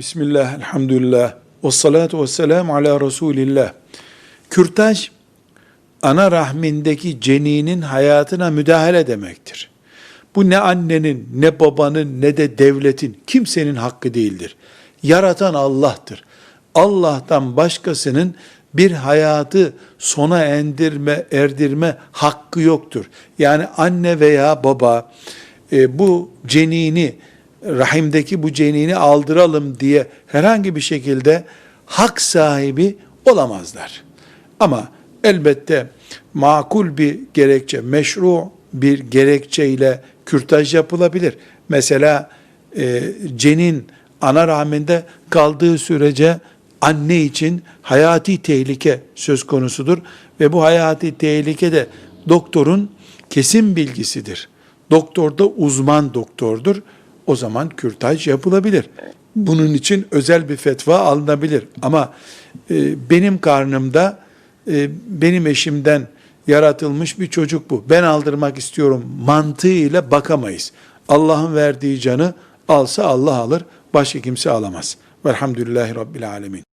Bismillah, elhamdülillah, ve salatu ve selamu ala Resulillah. Kürtaj, ana rahmindeki ceninin hayatına müdahale demektir. Bu ne annenin, ne babanın, ne de devletin, kimsenin hakkı değildir. Yaratan Allah'tır. Allah'tan başkasının bir hayatı sona endirme, erdirme hakkı yoktur. Yani anne veya baba e, bu cenini, rahimdeki bu cenini aldıralım diye herhangi bir şekilde hak sahibi olamazlar. Ama elbette makul bir gerekçe, meşru bir gerekçeyle kürtaj yapılabilir. Mesela e, cenin ana rahminde kaldığı sürece anne için hayati tehlike söz konusudur ve bu hayati tehlike de doktorun kesin bilgisidir. Doktor da uzman doktordur. O zaman kürtaj yapılabilir. Bunun için özel bir fetva alınabilir. Ama e, benim karnımda e, benim eşimden yaratılmış bir çocuk bu. Ben aldırmak istiyorum mantığıyla bakamayız. Allah'ın verdiği canı alsa Allah alır, başka kimse alamaz. Velhamdülillahi Rabbil Alemin.